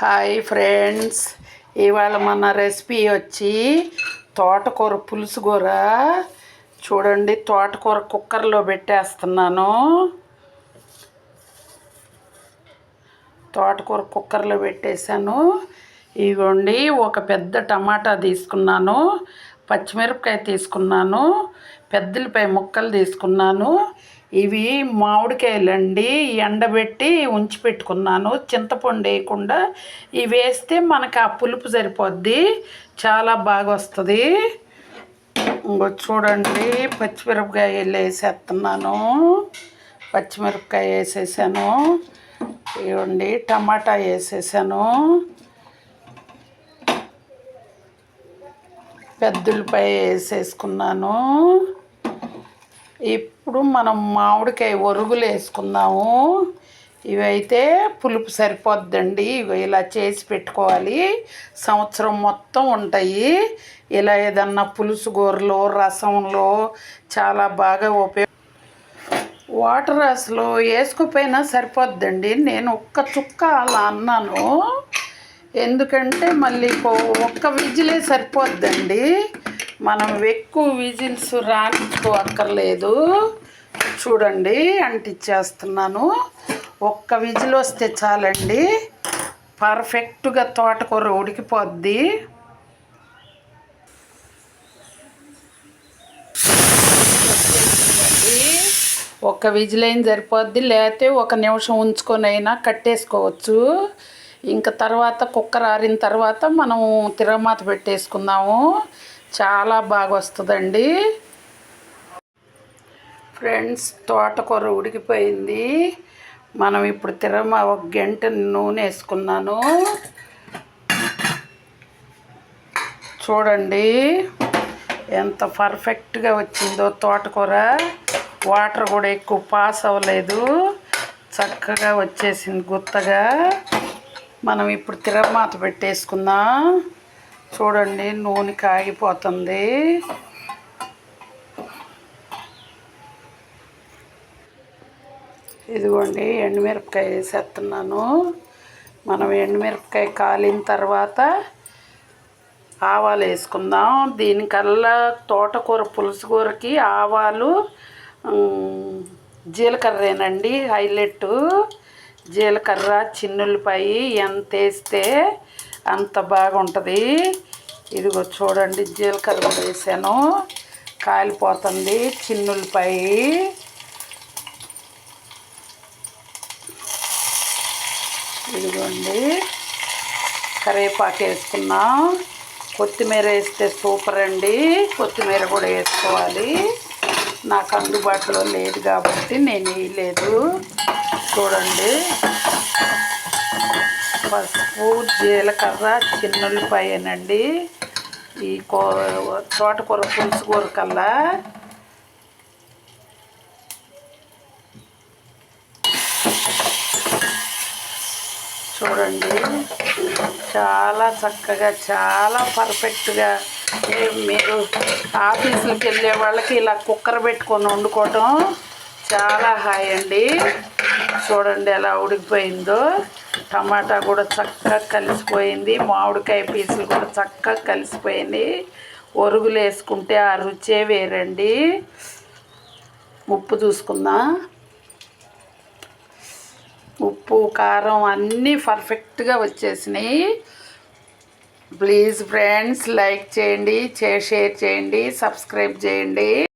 Hi friends ఇవాళ మన recipe వచ్చి తోటకూర పులుసు కూర చూడండి తోటకూర కుక్కర్లో పెట్టేస్తున్నాను. తోటకూర కుక్కర్లో పెట్టేశాను. ఇగోండి ఒక పెద్ద టమాటా తీసుకున్నాను. పచ్చిమిరపకాయ తీసుకున్నాను పెద్దలపై ముక్కలు తీసుకున్నాను. ఇవి మామిడికాయలండి ఎండబెట్టి ఉంచి పెట్టుకున్నాను. చింతపండు వేయకుండా ఇవి వేస్తే మనకు ఆ పులుపు సరిపోద్ది చాలా బాగా వస్తుంది. ఇంకో చూడండి పచ్చిమిరపకాయలు వేసేస్తున్నాను. పచ్చిమిరపకాయ వేసేసాను. ఇవ్వండి టమాటా వేసేసాను. పెద్దలపై వేసేసుకున్నాను. ఇప్పుడు మనం మామిడికాయ ఒరుగులు వేసుకుందాము. ఇవైతే పులుపు సరిపోద్దండి. ఇవి ఇలా చేసి పెట్టుకోవాలి. సంవత్సరం మొత్తం ఉంటాయి. ఇలా ఏదన్నా పులుసు కూరలో రసంలో చాలా బాగా ఉపయోగ వాటర్ అసలు వేసుకుపోయినా సరిపోద్దండి. నేను ఒక్క చుక్క అలా అన్నాను. ఎందుకంటే మళ్ళీ ఒక్క విజిలే సరిపోద్దండి. మనం ఎక్కువ విజిల్స్ రానిచ్చుకోక్కర్లేదు. చూడండి అంటిచ్చేస్తున్నాను. ఒక్క విజిల్ వస్తే చాలండి. పర్ఫెక్ట్గా తోటకూర ఉడికిపోద్ది. ఒక విజిల్ అయిన సరిపోద్ది లేకపోతే ఒక నిమిషం ఉంచుకొని అయినా కట్టేసుకోవచ్చు. ఇంకా తర్వాత కుక్కర్ ఆరిన తర్వాత మనం తిరగమాత పెట్టేసుకుందాము. చాలా బాగా వస్తుందండి ఫ్రెండ్స్ తోటకూర ఉడికిపోయింది. మనం ఇప్పుడు తిరమ ఒక గంట నూనె వేసుకున్నాను. చూడండి ఎంత పర్ఫెక్ట్గా వచ్చిందో తోటకూర. వాటర్ కూడా ఎక్కువ పాస్ అవ్వలేదు. చక్కగా వచ్చేసింది గుత్తగా. మనం ఇప్పుడు తిరమాత పెట్టేసుకుందాం? చూడండి నూనె కాగిపోతుంది. ఇదిగోండి ఎండుమిరపకాయ వేసేస్తున్నాను. మనం ఎండుమిరపకాయ కాలిన తర్వాత ఆవాలు వేసుకుందాం. దీనికల్లా తోటకూర పులుసుకూరకి ఆవాలు జీలకర్రేనండి హైలెట్ జీలకర్ర చిన్నులపాయి ఎంత వేస్తే అంత బాగుంటుంది. ఇదిగో చూడండి జీలకర్ర వేసాను. కాలిపోతుంది చిన్నులపాయి. ఇదిగోండి కరివేపాకు వేసుకున్నాం. కొత్తిమీర వేస్తే సూపర్ అండి. కొత్తిమీర కూడా వేసుకోవాలి. నాకు అందుబాటులో లేదు కాబట్టి నేను వేయలేదు. చూడండి. పసుపు జీలకర్ర చిన్నుల్లిపాయనండి. ఈ కూ తోటకూర పులుసు కూర కల్లా చూడండి. చాలా చక్కగా చాలా పర్ఫెక్ట్గా మీరు ఆఫీసులకు వెళ్ళే వాళ్ళకి ఇలా కుక్కర్ పెట్టుకొని వండుకోవటం చాలా హాయ్ అండి చూడండి ఎలా ఉడికిపోయిందో. టమాటా కూడా చక్కగా కలిసిపోయింది. మామిడికాయ పీసులు కూడా చక్కగా కలిసిపోయింది. ఒరుగులు వేసుకుంటే ఆ రుచే వేరండి. ఉప్పు చూసుకుందాం? ఉప్పు కారం అన్నీ పర్ఫెక్ట్గా వచ్చేసినాయి. ప్లీజ్ ఫ్రెండ్స్ లైక్ చేయండి షేర్ చేయండి సబ్స్క్రైబ్ చేయండి.